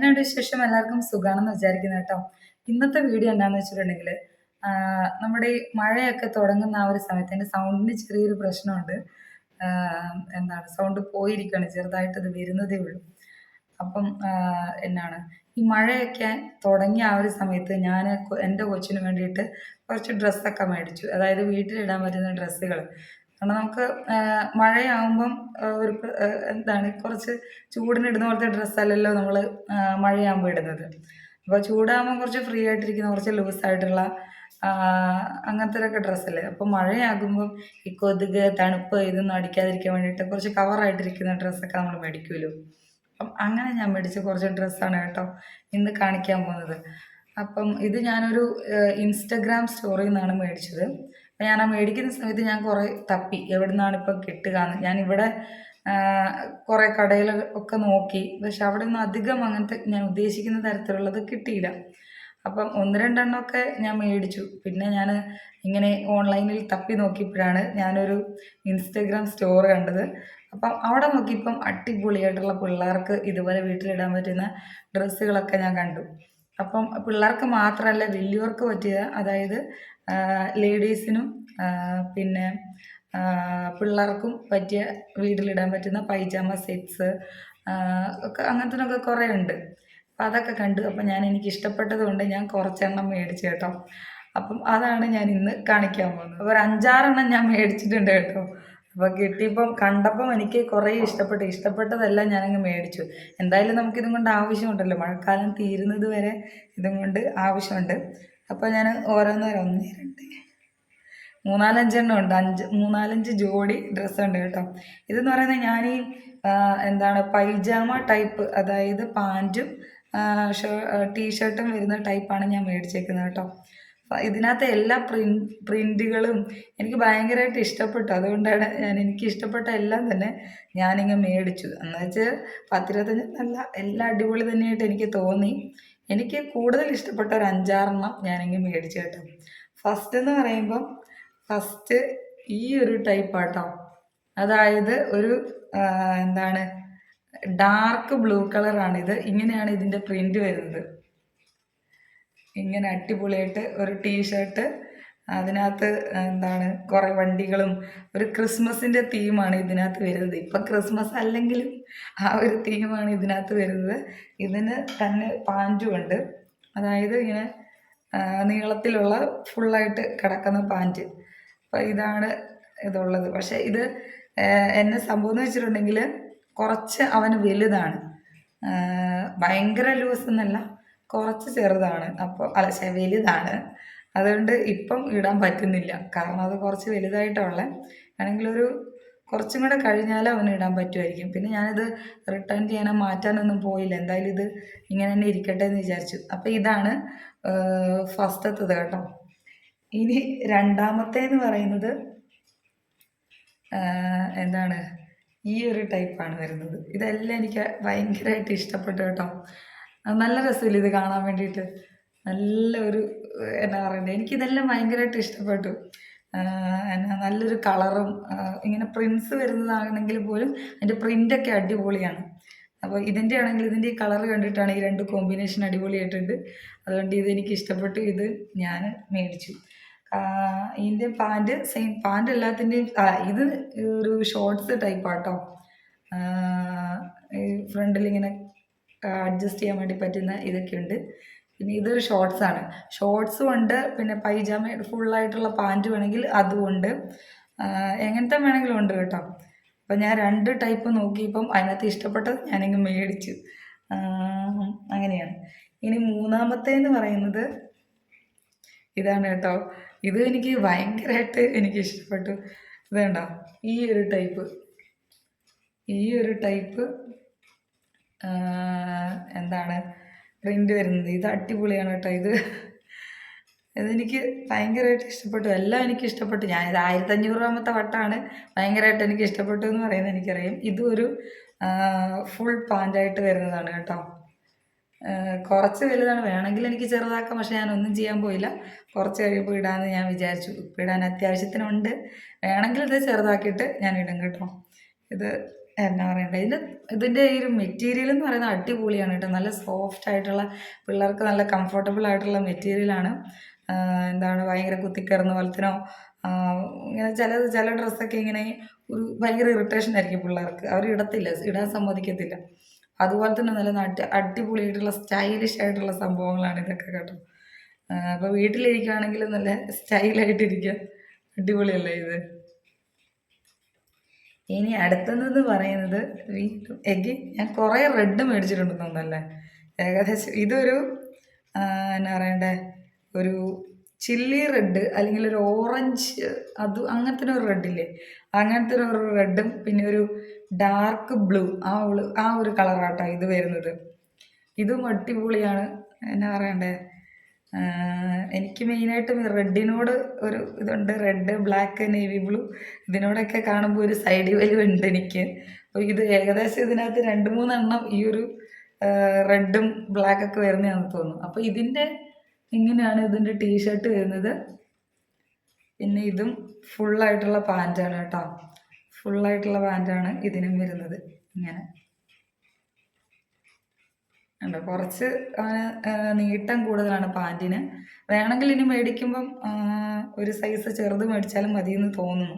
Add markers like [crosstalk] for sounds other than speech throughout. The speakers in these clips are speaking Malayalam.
എന്നോട് വിശേഷം? എല്ലാവർക്കും സുഖാണെന്ന് വിചാരിക്കുന്നു കേട്ടോ. ഇന്നത്തെ വീഡിയോ എന്താന്ന് വെച്ചിട്ടുണ്ടെങ്കിൽ നമ്മുടെ മഴയൊക്കെ തുടങ്ങുന്ന ആ ഒരു സമയത്ത് എന്റെ സൗണ്ടിന് ചെറിയൊരു പ്രശ്നമുണ്ട്. എന്താണ് സൗണ്ട് പോയിരിക്കുകയാണ് ചെറുതായിട്ട് അത് വരുന്നതേ ഉള്ളൂ. അപ്പം എന്നാണ് ഈ മഴയൊക്കെ തുടങ്ങിയ ആ ഒരു സമയത്ത് ഞാൻ എന്റെ കൊച്ചിന് വേണ്ടിയിട്ട് കുറച്ച് ഡ്രസ്സൊക്കെ മേടിച്ചു. അതായത് വീട്ടിലിടാൻ പറ്റുന്ന ഡ്രസ്സുകൾ കാരണം നമുക്ക് മഴയാകുമ്പം ഒരു എന്താണ് കുറച്ച് ചൂടിനിടുന്ന പോലത്തെ ഡ്രസ്സല്ലല്ലോ നമ്മൾ മഴയാകുമ്പോൾ ഇടുന്നത്. അപ്പോൾ ചൂടാകുമ്പോൾ കുറച്ച് ഫ്രീ ആയിട്ടിരിക്കുന്ന കുറച്ച് ലൂസ് ആയിട്ടുള്ള അങ്ങനത്തെ ഡ്രസ്സല്ലേ അപ്പോൾ മഴയാകുമ്പം ഈ കൊതുക് തണുപ്പ് ഇതൊന്നും അടിക്കാതിരിക്കാൻ വേണ്ടിയിട്ട് കുറച്ച് കവറായിട്ടിരിക്കുന്ന ഡ്രസ്സൊക്കെ നമ്മൾ മേടിക്കുമല്ലോ. അപ്പം അങ്ങനെ ഞാൻ മേടിച്ച കുറച്ച് ഡ്രസ്സാണ് കേട്ടോ ഇന്ന് കാണിക്കാൻ പോകുന്നത്. അപ്പം ഇത് ഞാനൊരു ഇൻസ്റ്റഗ്രാം സ്റ്റോറിയിൽ നിന്നാണ് മേടിച്ചത്. അപ്പം ഞാൻ ആ മേടിക്കുന്ന സമയത്ത് ഞാൻ കുറേ തപ്പി. എവിടെ നിന്നാണ് ഇപ്പം കിട്ടുക എന്ന് ഇവിടെ കുറേ കടയിൽ ഒക്കെ നോക്കി. പക്ഷെ അവിടെ നിന്ന് അധികം അങ്ങനത്തെ ഞാൻ ഉദ്ദേശിക്കുന്ന തരത്തിലുള്ളത് കിട്ടിയില്ല. അപ്പം ഒന്ന് രണ്ടെണ്ണമൊക്കെ ഞാൻ മേടിച്ചു. പിന്നെ ഞാൻ ഇങ്ങനെ ഓൺലൈനിൽ തപ്പി നോക്കിയപ്പോഴാണ് ഞാനൊരു ഇൻസ്റ്റഗ്രാം സ്റ്റോർ കണ്ടത്. അപ്പം അവിടെ നോക്കിയപ്പം അടിപൊളിയായിട്ടുള്ള പിള്ളേർക്ക് ഇതുപോലെ വീട്ടിലിടാൻ പറ്റുന്ന ഡ്രസ്സുകളൊക്കെ ഞാൻ കണ്ടു. അപ്പം പിള്ളേർക്ക് മാത്രമല്ല വലിയവർക്ക് പറ്റിയ അതായത് ലേഡീസിനും പിന്നെ പിള്ളേർക്കും പറ്റിയ വീട്ടിലിടാൻ പറ്റുന്ന പൈജാമ സെറ്റ്സ് ഒക്കെ അങ്ങനത്തിനൊക്കെ കുറേ ഉണ്ട്. അപ്പം അതൊക്കെ കണ്ടു. അപ്പം ഞാൻ എനിക്ക് ഇഷ്ടപ്പെട്ടത് കൊണ്ട് ഞാൻ കുറച്ചെണ്ണം മേടിച്ചു കേട്ടോ. അപ്പം അതാണ് ഞാൻ ഇന്ന് കാണിക്കാൻ പോകുന്നത്. ഒരു അഞ്ചാറെണ്ണം ഞാൻ മേടിച്ചിട്ടുണ്ട് കേട്ടോ. അപ്പോൾ കിട്ടിയപ്പം കണ്ടപ്പം എനിക്ക് കുറേ ഇഷ്ടപ്പെട്ടു. ഇഷ്ടപ്പെട്ടതെല്ലാം ഞാനങ്ങ് മേടിച്ചു. എന്തായാലും നമുക്കിതും കൊണ്ട് ആവശ്യമുണ്ടല്ലോ. മഴക്കാലം തീരുന്നത് വരെ ഇതും കൊണ്ട് ആവശ്യമുണ്ട്. അപ്പോൾ ഞാൻ ഓരോന്നോരം ഒന്ന് രണ്ട് മൂന്നാലഞ്ചെണ്ണം ഉണ്ട്. അഞ്ച് മൂന്നാലഞ്ച് ജോഡി ഡ്രസ്സുണ്ട് കേട്ടോ. ഇതെന്ന് പറയുന്നത് ഞാൻ ഈ എന്താണ് പൈജാമ ടൈപ്പ് അതായത് പാന്റും ടീഷർട്ടും വരുന്ന ടൈപ്പാണ് ഞാൻ മേടിച്ചേക്കുന്നത് കേട്ടോ. ഇതിനകത്ത് എല്ലാ പ്രിൻ പ്രിന്റുകളും എനിക്ക് ഭയങ്കരമായിട്ട് ഇഷ്ടപ്പെട്ടു. അതുകൊണ്ടാണ് ഞാൻ എനിക്ക് ഇഷ്ടപ്പെട്ട എല്ലാം തന്നെ ഞാനിങ്ങ് മേടിച്ചു എന്ന് വെച്ചാൽ പത്തിരുപത്തഞ്ചെന്നല്ല എല്ലാം അടിപൊളി തന്നെയായിട്ട് എനിക്ക് തോന്നി. എനിക്ക് കൂടുതൽ ഇഷ്ടപ്പെട്ട ഒരു അഞ്ചാറെണ്ണം ഞാനെങ്കിൽ മേടിച്ചു കേട്ടോ. ഫസ്റ്റ് എന്ന് പറയുമ്പം ഫസ്റ്റ് ഈ ഒരു ടൈപ്പ് ആട്ടോ. അതായത് ഒരു എന്താണ് ഡാർക്ക് ബ്ലൂ കളറാണ് ഇത് ഇങ്ങനെയാണ് ഇതിന്റെ പ്രിന്റ് വരുന്നത്. ഇങ്ങനെ അടിപൊളിയായിട്ട് ഒരു ടീഷർട്ട് അതിനകത്ത് എന്താണ് കുറേ വണ്ടികളും ഒരു ക്രിസ്മസിന്റെ തീമാണ് ഇതിനകത്ത് വരുന്നത്. ഇപ്പം ക്രിസ്മസ് അല്ലെങ്കിലും ആ ഒരു തീമാണ് ഇതിനകത്ത് വരുന്നത്. ഇതിന് തന്നെ പാന്റുമുണ്ട്. അതായത് ഇങ്ങനെ നീളത്തിലുള്ള ഫുള്ളായിട്ട് കിടക്കുന്ന പാന്റ്. അപ്പോൾ ഇതാണ് ഇതുള്ളത്. പക്ഷേ ഇത് എന്നെ സംഭവം എന്ന് വെച്ചിട്ടുണ്ടെങ്കിൽ കുറച്ച് അവന് വലുതാണ്. ഭയങ്കര ലൂസ് എന്നല്ല കുറച്ച് ചെറുതാണ്. അപ്പോൾ അല്ല വലുതാണ്. അതുകൊണ്ട് ഇപ്പം ഇടാൻ പറ്റുന്നില്ല. കാരണം അത് കുറച്ച് വലുതായിട്ടുള്ള. ആണെങ്കിൽ ഒരു കുറച്ചും കൂടെ കഴിഞ്ഞാൽ അവന് ഇടാൻ പറ്റുമായിരിക്കും പിന്നെ ഞാനിത് റിട്ടേൺ ചെയ്യാനോ മാറ്റാനൊന്നും പോയില്ല. എന്തായാലും ഇത് ഇങ്ങനെ തന്നെ ഇരിക്കട്ടെ എന്ന് വിചാരിച്ചു. അപ്പോൾ ഇതാണ് ഫസ്റ്റത്തത് കേട്ടോ. ഇനി രണ്ടാമത്തെ എന്ന് പറയുന്നത് എന്താണ്? ഈ ഒരു ടൈപ്പാണ് വരുന്നത്. ഇതെല്ലാം എനിക്ക് ഭയങ്കരമായിട്ട് ഇഷ്ടപ്പെട്ടു കേട്ടോ. നല്ല രസമില്ല ഇത് കാണാൻ വേണ്ടിയിട്ട്? നല്ല ഒരു എന്നാ പറയണ്ടേ എനിക്കിതെല്ലാം ഭയങ്കരമായിട്ട് ഇഷ്ടപ്പെട്ടു. എന്നാ നല്ലൊരു കളറും ഇങ്ങനെ പ്രിൻസ് വരുന്നതാണെങ്കിൽ പോലും അതിന്റെ പ്രിന്റൊക്കെ അടിപൊളിയാണ്. അപ്പോൾ ഇതിന്റെ ആണെങ്കിൽ ഇതിന്റെ ഈ കളർ കണ്ടിട്ടാണ് ഈ രണ്ട് കോമ്പിനേഷൻ അടിപൊളിയായിട്ടുണ്ട്. അതുകൊണ്ട് ഇത് എനിക്ക് ഇഷ്ടപ്പെട്ടു. ഇത് ഞാൻ മേടിച്ചു. ഇതിന്റെ പാന്റ് സെയിം പാന്റ് എല്ലാത്തിന്റെയും ഇത് ഒരു ഷോർട്സ് ടൈപ്പാട്ടോ. ഫ്രണ്ടിൽ ഇങ്ങനെ അഡ്ജസ്റ്റ് ചെയ്യാൻ വേണ്ടി പറ്റുന്ന ഇതൊക്കെ ഉണ്ട് പിന്നെ ഇതൊരു ഷോർട്സ് ആണ്. ഷോർട്സും ഉണ്ട് പിന്നെ പൈജാമ ഫുള്ളായിട്ടുള്ള പാന്റ് വേണമെങ്കിൽ അതും ഉണ്ട്. എങ്ങനത്തെ വേണമെങ്കിലും ഉണ്ട് കേട്ടോ. അപ്പം ഞാൻ രണ്ട് ടൈപ്പ് നോക്കിയപ്പം അതിനകത്ത് ഇഷ്ടപ്പെട്ടത് ഞാനിങ്ങ് മേടിച്ചു. അങ്ങനെയാണ്. ഇനി മൂന്നാമത്തേന്ന് പറയുന്നത് ഇതാണ് കേട്ടോ. ഇത് എനിക്ക് ഭയങ്കരമായിട്ട് എനിക്ക് ഇഷ്ടപ്പെട്ടു. ഇത് കണ്ടോ? ഈ ഒരു ടൈപ്പ് ഈ ഒരു ടൈപ്പ് എന്താണ്? പ്രിന്റ് വരുന്നത്. ഇത് അടിപൊളിയാണ് കേട്ടോ ഇത്. ഇതെനിക്ക് ഭയങ്കരമായിട്ട് ഇഷ്ടപ്പെട്ടു. എല്ലാം എനിക്ക് ഇഷ്ടപ്പെട്ടു. ഞാനിത് ആയിരത്തഞ്ഞൂറ് രൂപത്തെ വട്ടമാണ് ഭയങ്കരമായിട്ട് എനിക്ക് ഇഷ്ടപ്പെട്ടു എന്ന് പറയുന്നത് എനിക്കറിയാം. ഇതും ഒരു ഫുൾ പാന്റായിട്ട് വരുന്നതാണ് കേട്ടോ. കുറച്ച് വലുതാണ്. വേണമെങ്കിൽ എനിക്ക് ചെറുതാക്കാം പക്ഷെ ഒന്നും ചെയ്യാൻ പോയില്ല. കുറച്ച് കഴിയുമ്പോൾ ഇടാമെന്ന് ഞാൻ വിചാരിച്ചു. ഇടാൻ അത്യാവശ്യത്തിനുണ്ട്. വേണമെങ്കിൽ ഇത് ചെറുതാക്കിയിട്ട് ഞാൻ ഇടും കേട്ടോ. ഇത് എന്നാ പറയണ്ടേ? ഇതിന്റെ ഇതിന്റെ ഈ ഒരു മെറ്റീരിയൽ എന്ന് പറയുന്നത് അടിപൊളിയാണ് കേട്ടോ. നല്ല സോഫ്റ്റ് ആയിട്ടുള്ള പിള്ളേർക്ക് നല്ല കംഫർട്ടബിൾ ആയിട്ടുള്ള മെറ്റീരിയലാണ് എന്താണ് ഭയങ്കര കുത്തിക്കയറുന്ന പോലത്തിനോ ഇങ്ങനെ ചില ചില ഡ്രസ്സൊക്കെ ഇങ്ങനെ ഒരു ഭയങ്കര ഇറിറ്റേഷൻ ആയിരിക്കും പിള്ളേർക്ക്. അവർ ഇടത്തില്ല ഇടാൻ സമ്മതിക്കത്തില്ല. അതുപോലെ തന്നെ നല്ല നാട്ട് അടിപൊളിയായിട്ടുള്ള സ്റ്റൈലിഷ് ആയിട്ടുള്ള സംഭവങ്ങളാണ് ഇതൊക്കെ കേട്ടോ. അപ്പോൾ വീട്ടിലിരിക്കുകയാണെങ്കിൽ നല്ല സ്റ്റൈലായിട്ടിരിക്കുക അടിപൊളിയല്ലേ ഇത്? ഇനി അടുത്തതെന്ന് പറയുന്നത് വീണ്ടും എഗ് ഞാൻ കുറേ റെഡ് മേടിച്ചിട്ടുണ്ട് തോന്നുന്നല്ലേ ഏകദേശം ഇതൊരു എന്നാ പറയണ്ടേ ഒരു ചില്ലി റെഡ് അല്ലെങ്കിൽ ഒരു ഓറഞ്ച് അത് അങ്ങനത്തെ ഒരു റെഡില്ലേ അങ്ങനത്തെ ഒരു റെഡും പിന്നെ ഒരു ഡാർക്ക് ബ്ലൂ ആ ആ ഒരു കളറാട്ടോ ഇത് വരുന്നത്. ഇതും അടിപൊളിയാണ്. എന്നാ പറയണ്ടേ? എനിക്ക് മെയിനായിട്ടും റെഡിനോട് ഒരു ഇതുണ്ട്. റെഡ് ബ്ലാക്ക് നേവി ബ്ലൂ ഇതിനോടൊക്കെ കാണുമ്പോൾ ഒരു സൈഡ് വലിയ ഉണ്ട് എനിക്ക്. അപ്പോൾ ഇത് ഏകദേശം ഇതിനകത്ത് രണ്ട് മൂന്നെണ്ണം ഈ ഒരു റെഡും ബ്ലാക്കൊക്കെ വരുന്നതാണെന്ന് തോന്നുന്നു. അപ്പോൾ ഇതിന്റെ ഇങ്ങനെയാണ് ഇതിന്റെ ടീഷർട്ട് വരുന്നത്. പിന്നെ ഇതും ഫുള്ളായിട്ടുള്ള പാന്റാണ് കേട്ടോ. ഫുള്ളായിട്ടുള്ള പാന്റാണ് ഇതിനും വരുന്നത്. ഇങ്ങനെ. ഉണ്ട്. കുറച്ച് അവന് നീട്ടം കൂടുതലാണ് പാന്റിന് വേണമെങ്കിൽ ഇനി മേടിക്കുമ്പം ഒരു സൈസ് ചെറുത് മേടിച്ചാലും മതി എന്ന് തോന്നുന്നു.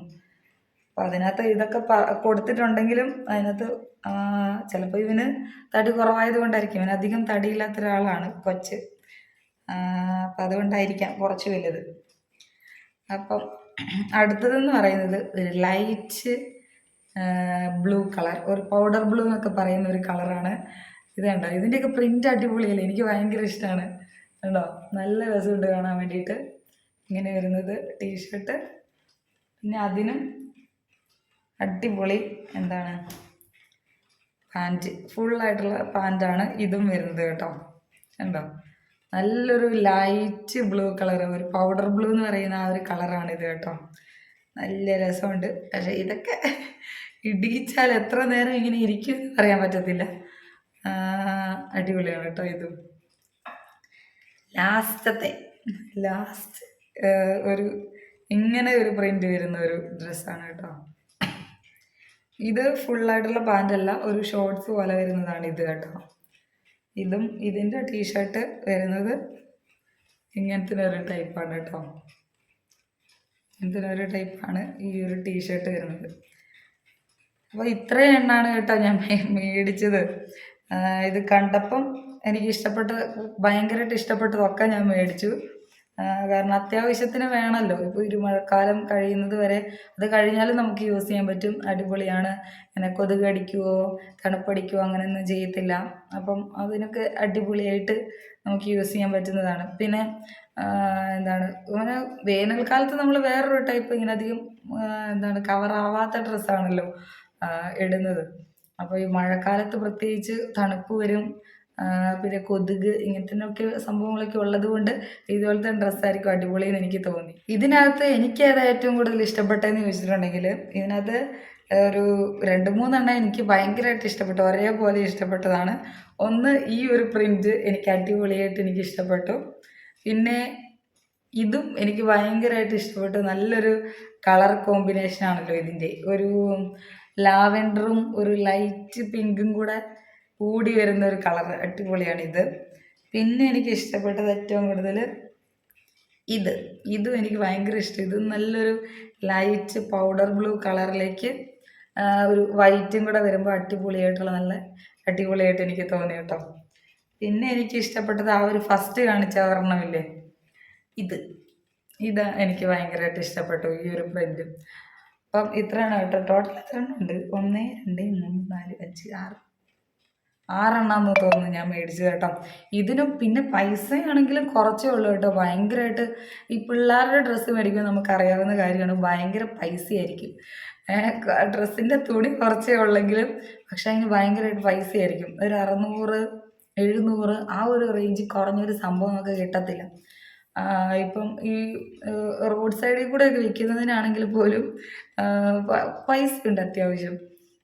അപ്പം അതിനകത്ത് ഇതൊക്കെ കൊടുത്തിട്ടുണ്ടെങ്കിലും അതിനകത്ത് ചിലപ്പോൾ ഇവന് തടി കുറവായത് കൊണ്ടായിരിക്കും. ഇവന് അധികം തടിയില്ലാത്ത ഒരാളാണ് കൊച്ച്. അപ്പം അതുകൊണ്ടായിരിക്കാം കുറച്ച് വലുത്. അപ്പം അടുത്തതെന്ന് പറയുന്നത് ഒരു ലൈറ്റ് ബ്ലൂ കളർ. ഒരു പൗഡർ ബ്ലൂ എന്നൊക്കെ പറയുന്ന ഒരു കളറാണ്. ഇത് കണ്ടോ? ഇതിന്റെയൊക്കെ പ്രിന്റ് അടിപൊളിയല്ലേ? എനിക്ക് ഭയങ്കര ഇഷ്ടമാണ് കണ്ടോ? നല്ല രസമുണ്ട് കാണാൻ വേണ്ടിയിട്ട്. ഇങ്ങനെ വരുന്നത് ടീഷർട്ട് പിന്നെ അതിനും അടിപൊളി എന്താണ്? പാന്റ് ഫുള്ളായിട്ടുള്ള പാന്റാണ് ഇതും വരുന്നത് കേട്ടോ. കണ്ടോ? നല്ലൊരു ലൈറ്റ് ബ്ലൂ കളർ ഒരു പൗഡർ ബ്ലൂ എന്ന് പറയുന്ന ആ ഒരു കളറാണ് ഇത് കേട്ടോ. നല്ല രസമുണ്ട്. പക്ഷേ ഇതൊക്കെ [laughs] ഇടിച്ചാൽ എത്ര നേരം ഇങ്ങനെ ഇരിക്കും അറിയാൻ പറ്റത്തില്ല. അടിപൊളിയാണ് കേട്ടോ ഇത്. ലാസ്റ്റത്തെ ലാസ്റ്റ് ഒരു ഇങ്ങനെ ഒരു പ്രിന്റ് വരുന്ന ഒരു ഡ്രസ്സാണ് കേട്ടോ. ഇത് ഫുള്ളായിട്ടുള്ള പാന്റ് അല്ല ഒരു ഷോർട്സ് പോലെ വരുന്നതാണ് ഇത് കേട്ടോ. ഇതും ഇതിന്റെ ടീഷർട്ട് വരുന്നത് ഇങ്ങനത്തെ ഒരു ടൈപ്പാണ് കേട്ടോ. ഇങ്ങനത്തെ ഒരു ടൈപ്പാണ് ഈ ഒരു ടീഷർട്ട് വരുന്നത്. അപ്പോൾ ഇത്രയും എണ്ണാണ് കേട്ടോ ഞാൻ മേടിച്ചത്. ഇത് കണ്ടപ്പം എനിക്ക് ഇഷ്ടപ്പെട്ട ഭയങ്കരമായിട്ട് ഇഷ്ടപ്പെട്ടതൊക്കെ ഞാൻ മേടിച്ചു. കാരണം അത്യാവശ്യത്തിന് വേണമല്ലോ. ഇപ്പോൾ ഒരു മഴക്കാലം കഴിയുന്നത് വരെ അത് കഴിഞ്ഞാലും നമുക്ക് യൂസ് ചെയ്യാൻ പറ്റും. അടിപൊളിയാണ്. അങ്ങനെ കൊതുക് അടിക്കുവോ തണുപ്പടിക്കുവോ അങ്ങനെയൊന്നും ചെയ്യത്തില്ല. അപ്പം അതിനൊക്കെ അടിപൊളിയായിട്ട് നമുക്ക് യൂസ് ചെയ്യാൻ പറ്റുന്നതാണ്. പിന്നെ എന്താണ് ഇങ്ങനെ വേനൽക്കാലത്ത് നമ്മൾ വേറൊരു ടൈപ്പ് ഇങ്ങനെ അധികം എന്താണ് കവറാവാത്ത ഡ്രസ്സാണല്ലോ ഇടുന്നത്. അപ്പോൾ ഈ മഴക്കാലത്ത് പ്രത്യേകിച്ച് തണുപ്പ് വരും പിന്നെ കൊതുക് ഇങ്ങനത്തെ സംഭവങ്ങളൊക്കെ ഉള്ളത് കൊണ്ട് ഇതുപോലത്തെ ഡ്രസ്സായിരിക്കും അടിപൊളി എന്ന് എനിക്ക് തോന്നി. ഇതിനകത്ത് എനിക്ക് ഏതാ ഏറ്റവും കൂടുതൽ ഇഷ്ടപ്പെട്ടതെന്ന് ചോദിച്ചിട്ടുണ്ടെങ്കിൽ ഇതിനകത്ത് ഒരു രണ്ട് മൂന്നെണ്ണം എനിക്ക് ഭയങ്കരമായിട്ട് ഇഷ്ടപ്പെട്ടു. ഒരേപോലെ ഇഷ്ടപ്പെട്ടതാണ്. ഒന്ന് ഈ ഒരു പ്രിന്റ് എനിക്ക് അടിപൊളിയായിട്ട് എനിക്ക് ഇഷ്ടപ്പെട്ടു. പിന്നെ ഇതും എനിക്ക് ഭയങ്കരമായിട്ട് ഇഷ്ടപ്പെട്ടു. നല്ലൊരു കളർ കോമ്പിനേഷൻ ആണല്ലോ ഇതിന്റെ. ഒരു ലാവൻഡറും ഒരു ലൈറ്റ് പിങ്കും കൂടെ കൂടി വരുന്ന ഒരു കളർ അടിപൊളിയാണ് ഇത് പിന്നെ എനിക്ക് ഇഷ്ടപ്പെട്ടത് ഏറ്റവും കൂടുതൽ ഇത്. ഇതും എനിക്ക് ഭയങ്കര ഇഷ്ടം. ഇത് നല്ലൊരു ലൈറ്റ് പൗഡർ ബ്ലൂ കളറിലേക്ക് ഒരു വൈറ്റും കൂടെ വരുമ്പോൾ അടിപൊളിയായിട്ടുള്ള നല്ല അടിപൊളിയായിട്ട് എനിക്ക് തോന്നി കേട്ടോ. പിന്നെ എനിക്ക് ഇഷ്ടപ്പെട്ടത് ആ ഒരു ഫസ്റ്റ് കാണിച്ച ഒരെണ്ണമില്ലേ ഇത്. ഇത് എനിക്ക് ഭയങ്കരമായിട്ട് ഇഷ്ടപ്പെട്ടു ഈ ഒരു പ്രിന്റും അപ്പം ഇത്രയാണ് കേട്ടോ. ടോട്ടൽ എത്ര എണ്ണം ഉണ്ട്? ഒന്ന് രണ്ട് മൂന്ന് നാല് അഞ്ച് ആറ്. ആറെണ്ണാന്ന് തോന്നുന്നു ഞാൻ മേടിച്ചത് കേട്ടോ. ഇതിനും പിന്നെ പൈസയാണെങ്കിലും കുറച്ചേ ഉള്ളൂ കേട്ടോ. ഭയങ്കരമായിട്ട് ഈ പിള്ളേരുടെ ഡ്രസ്സ് മേടിക്കുമ്പോൾ നമുക്കറിയാവുന്ന കാര്യമാണ് ഭയങ്കര പൈസയായിരിക്കും. ഡ്രസ്സിന്റെ തുണി കുറച്ചേ ഉള്ളെങ്കിലും പക്ഷെ അതിന് ഭയങ്കരമായിട്ട് പൈസയായിരിക്കും. ഒരു അറുന്നൂറ് എഴുന്നൂറ് ആ ഒരു റേഞ്ച് കുറഞ്ഞൊരു സംഭവം നമുക്ക് കിട്ടത്തില്ല. ഇപ്പം ഈ റോഡ് സൈഡിൽ കൂടെ ഒക്കെ വിൽക്കുന്നതിനാണെങ്കിൽ പോലും പൈസ ഉണ്ട് അത്യാവശ്യം.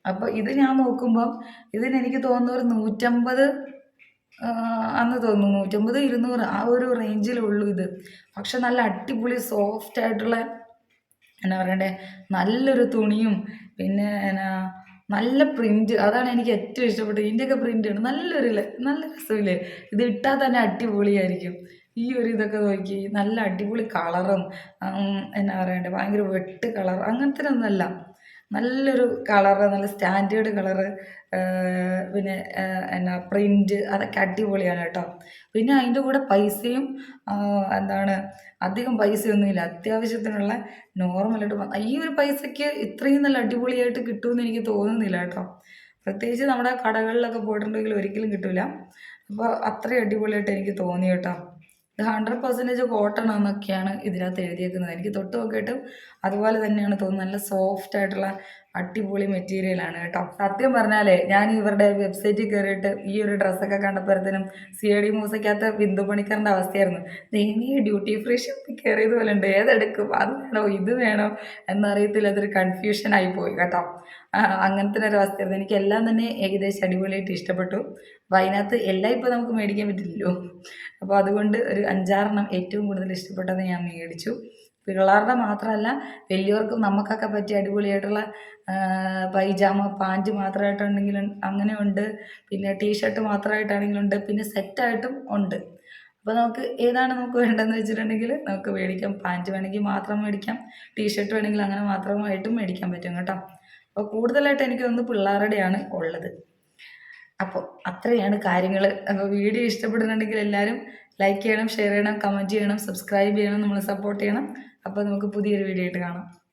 അപ്പോൾ ഇത് ഞാൻ നോക്കുമ്പം ഇതിന് എനിക്ക് തോന്നുന്ന ഒരു നൂറ്റമ്പത് അന്ന് തോന്നുന്നു നൂറ്റമ്പത് ഇരുന്നൂറ് ആ ഒരു റേഞ്ചിലുള്ളൂ ഇത്. പക്ഷെ നല്ല അടിപൊളി സോഫ്റ്റ് ആയിട്ടുള്ള എന്നാ പറയണ്ടേ നല്ലൊരു തുണിയും പിന്നെ എന്നാ നല്ല പ്രിന്റ് അതാണ് എനിക്ക് ഏറ്റവും ഇഷ്ടപ്പെട്ടത്. ഇതിന്റെയൊക്കെ ആണ്. നല്ലൊരു നല്ല രസമില്ലേ? ഇത് ഇട്ടാൽ തന്നെ അടിപൊളിയായിരിക്കും. ഈ ഒരു ഇതൊക്കെ നോക്കി നല്ല അടിപൊളി കളറും എന്നാ പറയണ്ടേ ഭയങ്കര വെട്ട് കളർ അങ്ങനത്തെ ഒന്നല്ല നല്ലൊരു കളറ് നല്ല സ്റ്റാൻഡേർഡ് കളറ് പിന്നെ എന്നാ പ്രിന്റ് അതൊക്കെ അടിപൊളിയാണ് കേട്ടോ. പിന്നെ അതിന്റെ കൂടെ പൈസയും എന്താണ് അധികം പൈസയൊന്നുമില്ല. അത്യാവശ്യത്തിനുള്ള നോർമലായിട്ട് ഈ ഒരു പൈസയ്ക്ക് ഇത്രയും നല്ല അടിപൊളിയായിട്ട് കിട്ടുമെന്ന് എനിക്ക് തോന്നുന്നില്ല കേട്ടോ. പ്രത്യേകിച്ച് നമ്മുടെ കടകളിലൊക്കെ പോയിട്ടുണ്ടെങ്കിൽ ഒരിക്കലും കിട്ടില്ല അപ്പോൾ അത്രയും അടിപൊളിയായിട്ട് എനിക്ക് തോന്നി കേട്ടോ. ഇത് ഹൺഡ്രഡ് പെർസെന്റേജ് കോട്ടൺ എന്നൊക്കെയാണ് ഇതിനകത്ത് എഴുതിയേക്കുന്നത്. എനിക്ക് തൊട്ട് നോക്കിയിട്ടും അതുപോലെ തന്നെയാണ് തോന്നുന്നത്. നല്ല സോഫ്റ്റ് ആയിട്ടുള്ള അടിപൊളി മെറ്റീരിയലാണ് കേട്ടോ. സത്യം പറഞ്ഞാലേ ഞാൻ ഇവരുടെ വെബ്സൈറ്റിൽ കയറിയിട്ട് ഈ ഒരു ഡ്രസ്സൊക്കെ കണ്ടപ്പോഴത്തേനും സി ഐ ഡി മൂസയ്ക്കകത്ത് ബിന്ദു പണിക്കറിന്റെ അവസ്ഥയായിരുന്നു. നീ ഡ്യൂട്ടി ഫ്രീ ഷോപ്പിൽ കയറിയത് പോലെ ഉണ്ട്. ഏതെടുക്കും? അത് വേണോ? ഇത് വേണോ? എന്നറിയത്തില്ല അതൊരു കൺഫ്യൂഷൻ ആയി പോയി കേട്ടോ. അങ്ങനത്തെ ഒരു അവസ്ഥയായിരുന്നു. എനിക്ക് എല്ലാം തന്നെ ഏകദേശം അടിപൊളിയായിട്ട് ഇഷ്ടപ്പെട്ടു. അപ്പോൾ അതിനകത്ത് എല്ലാം ഇപ്പോൾ നമുക്ക് മേടിക്കാൻ പറ്റില്ലല്ലോ. അപ്പോൾ അതുകൊണ്ട് ഒരു അഞ്ചാറെണ്ണം ഏറ്റവും കൂടുതൽ ഇഷ്ടപ്പെട്ടത് ഞാൻ മേടിച്ചു. പിള്ളേരുടെ മാത്രമല്ല വലിയവർക്കും നമുക്കൊക്കെ പറ്റിയ അടിപൊളിയായിട്ടുള്ള പൈജാമ പാന്റ് മാത്രമായിട്ടുണ്ടെങ്കിലും അങ്ങനെ ഉണ്ട് പിന്നെ ടീഷർട്ട് മാത്രമായിട്ടാണെങ്കിലും ഉണ്ട് പിന്നെ സെറ്റായിട്ടും ഉണ്ട്. അപ്പോൾ നമുക്ക് ഏതാണ് നമുക്ക് വേണ്ടതെന്ന് വെച്ചിട്ടുണ്ടെങ്കിൽ നമുക്ക് മേടിക്കാം. പാന്റ് വേണമെങ്കിൽ മാത്രം മേടിക്കാം. ടീഷർട്ട് വേണമെങ്കിൽ അങ്ങനെ മാത്രമായിട്ടും മേടിക്കാൻ പറ്റും കേട്ടോ. അപ്പോൾ കൂടുതലായിട്ട് എനിക്ക് തോന്നുന്നു പിള്ളേരുടെയാണ് ഉള്ളത്. അപ്പോൾ അത്രയാണ് കാര്യങ്ങൾ. അപ്പോൾ വീഡിയോ ഇഷ്ടപ്പെടുന്നുണ്ടെങ്കിൽ എല്ലാവരും ലൈക്ക് ചെയ്യണം ഷെയർ ചെയ്യണം കമന്റ് ചെയ്യണം സബ്സ്ക്രൈബ് ചെയ്യണം നമ്മൾ സപ്പോർട്ട് ചെയ്യണം. അപ്പോൾ നമുക്ക് പുതിയൊരു വീഡിയോ ആയിട്ട് കാണാം.